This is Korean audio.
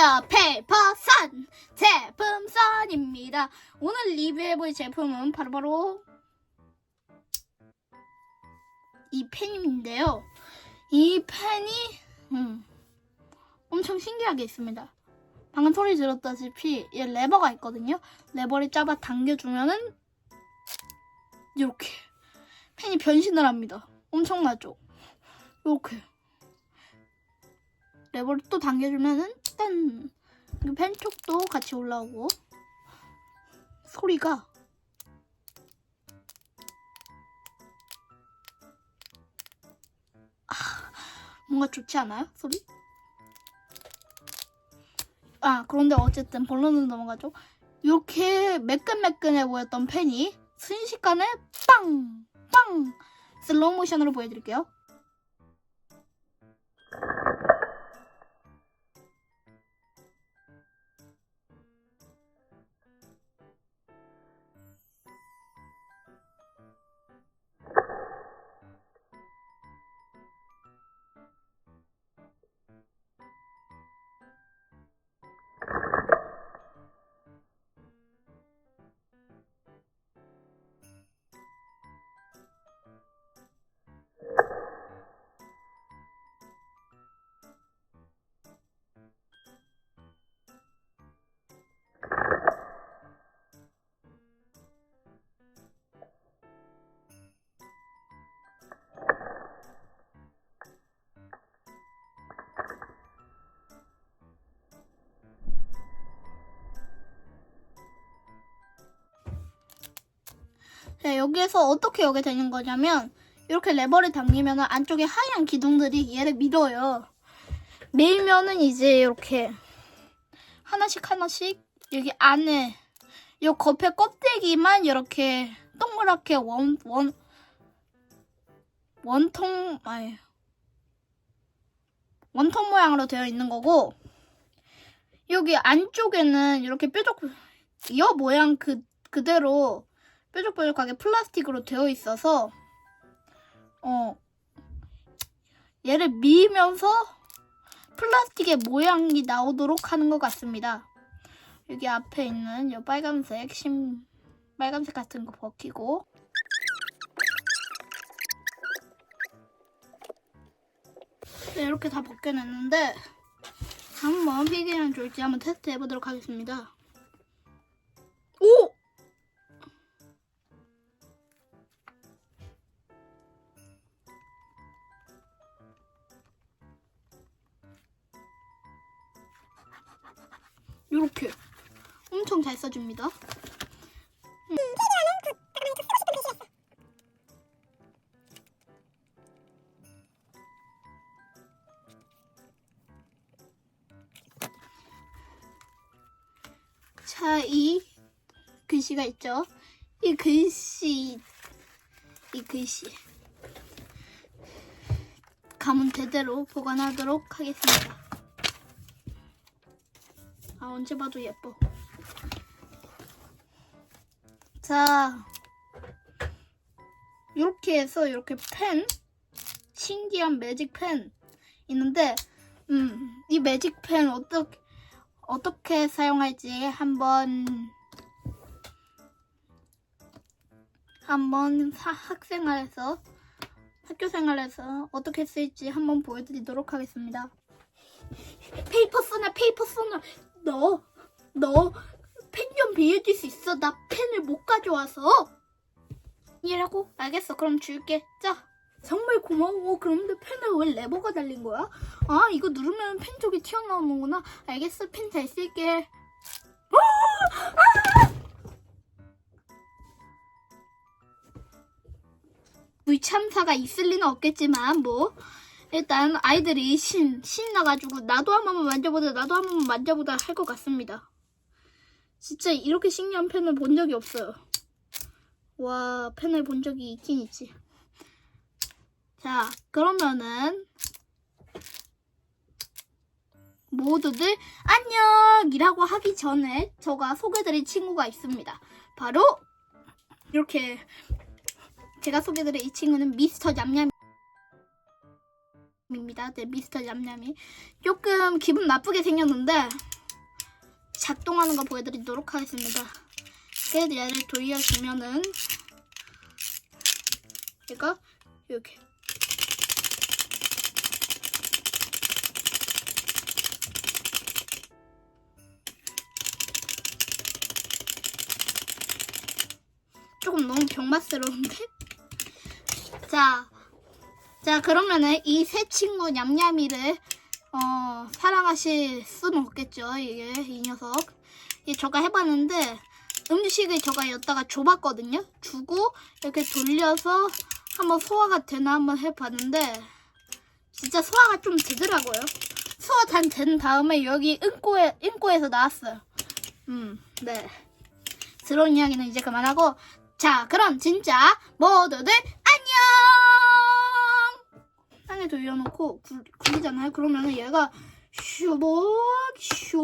안녕하세요. 페이퍼선 제품선입니다. 오늘 리뷰해볼 제품은 바로바로 이 펜인데요. 이 펜이 음, 엄청 신기하게 있습니다. 방금 소리 들었다시피 얘 레버가 있거든요. 레버를 잡아 당겨주면은 이렇게 펜이 변신을 합니다. 엄청나죠? 이렇게 레버를 또 당겨주면은 짠! 이 펜촉도 같이 올라오고 소리가 아, 뭔가 좋지 않아요? 소리? 아 그런데 어쨌든 본론으로 넘어가죠. 이렇게 매끈매끈해 보였던 펜이 순식간에 빵! 빵! 슬로우 모션으로 보여드릴게요. 네, 여기에서 어떻게 여게 되는 거냐면 이렇게 레버를 당기면 안쪽에 하얀 기둥들이 얘를 밀어요. 밀면은 이제 이렇게 하나씩 하나씩 여기 안에 이 겉에 껍데기만 이렇게 동그랗게 원, 원, 원통, 아니, 원통 모양으로 되어 있는 거고, 여기 안쪽에는 이렇게 뾰족, 여 모양 그, 그대로 뾰족뾰족하게 플라스틱으로 되어 있어서 어 얘를 미면서 플라스틱의 모양이 나오도록 하는 것 같습니다. 여기 앞에 있는 이 빨간색 심 빨간색 같은 거 벗기고 네, 이렇게 다 벗겨냈는데 한번 피기는 좋을지 한번 테스트 해보도록 하겠습니다. 요렇게 엄청 잘 써줍니다. 자, 이 글씨가 있죠. 이 글씨, 이 글씨. 가문 대대로 보관하도록 하겠습니다. 아 언제 봐도 예뻐. 자, 이렇게 해서 이렇게 펜, 신기한 매직 펜 있는데, 음, 이 매직 펜 어떻게 어떻게 사용할지 한번 한번 사- 학생활에서 학교 생활에서 어떻게 쓸지 한번 보여드리도록 하겠습니다. 페이퍼 써나 페이퍼 써나 너, 너, 펜 좀 빌려줄 수 있어? 나 펜을 못 가져와서. 이라고? 알겠어. 그럼 줄게. 자. 정말 고마워. 그런데 펜에 왜 레버가 달린 거야? 아, 이거 누르면 펜 쪽이 튀어나오는구나. 알겠어. 펜 잘 쓸게. 물참사가 있을 리는 없겠지만, 뭐. 일단 아이들이 신 신나가지고 나도 한 번만 만져보자 나도 한 번만 만져보자 할 것 같습니다. 진짜 이렇게 신기한 펜을 본 적이 없어요. 와 펜을 본 적이 있긴 있지. 자 그러면은 모두들 안녕이라고 하기 전에 제가 소개드릴 친구가 있습니다. 바로 이렇게 제가 소개드릴 이 친구는 미스터 냠냠. 입니다. 네, 미스터 냠냠이 조금 기분 나쁘게 생겼는데 작동하는 거 보여드리도록 하겠습니다. 그래도 얘를 돌려주면은 얘가 이렇게 조금 너무 병맛스러운데? 자, 자 그러면은 이 새 친구 냠냠이를 어, 사랑하실 수는 없겠죠. 이게 이 녀석. 이 저가 해봤는데 음식을 저가 여기다가 줘봤거든요. 주고 이렇게 돌려서 한번 소화가 되나 한번 해봤는데 진짜 소화가 좀 되더라고요. 소화 단된 다음에 여기 인꼬에 인꼬에서 나왔어요. 음, 네. 드론 이야기는 이제 그만하고 자 그럼 진짜 모두들 땅에 돌려놓고 굴, 굴리잖아요. 그러면은 얘가 슈벅 슈